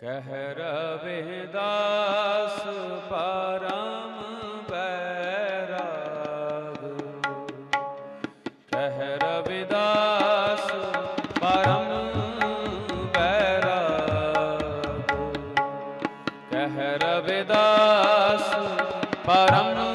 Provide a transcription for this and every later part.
ਕਹਿ ਰਵਿਦਾਸ ਪਰਮ ਬੈਰਾਗ ਕਹਿ ਰਵਿਦਾਸ ਪਰਮ ਬੈਰਾਗ ਕਹਿ ਰਵਿਦਾਸ ਪਰਮ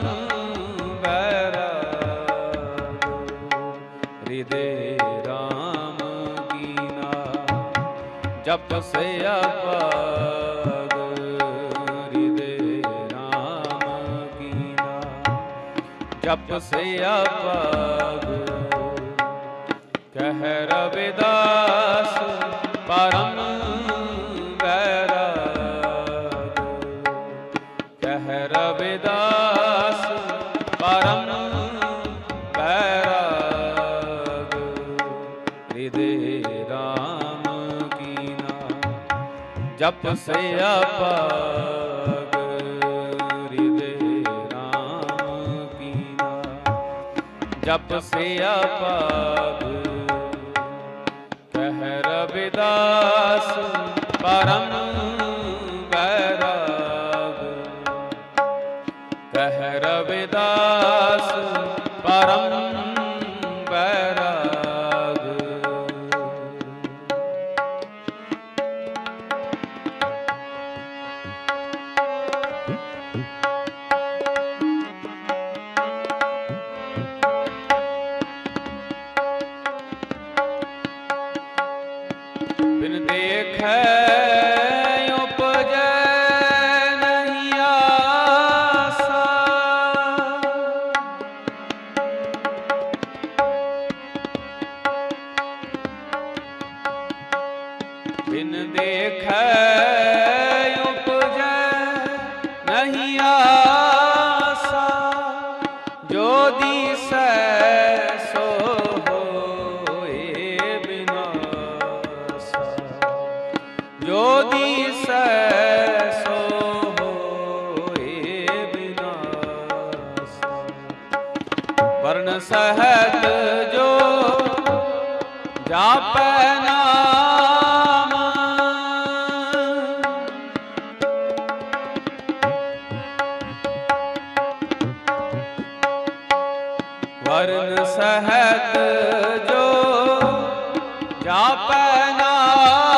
ਜਪ ਸਿਆ ਪਾਗ ਹਿਰਦੇ ਰਾਮ ਕੀਨਾ। ਜਪ ਸਿਆ ਪਾਗ ਕਹਿ ਰਵਿਦਾਸ ਪਰਮ ਬੈਰਾਗ ਕਹਿ ਰਵਿਦਾਸ ਪਰਮ ਬੈਰਾਗ ਹਿਰਦੇ ਰਾਮ ਜਪ ਸਿਆ ਪਾਗ ਹਿਰਦੇ ਰਾਮ ਕੀਨਾ। ਜਪ ਸਿਆ ਪਾਗ ਕਹਿ ਰਵਿਦਾਸ ਪਰਮ ਬਿਨ ਦੇਖੈ। ਵਰਨ ਸਹਿਤ ਜੋ ਜਾਪੈ ਨਾਮ। ਵਰਨ ਸਹਿਤ ਜੋ ਜਾਪੈ ਨਾਮ।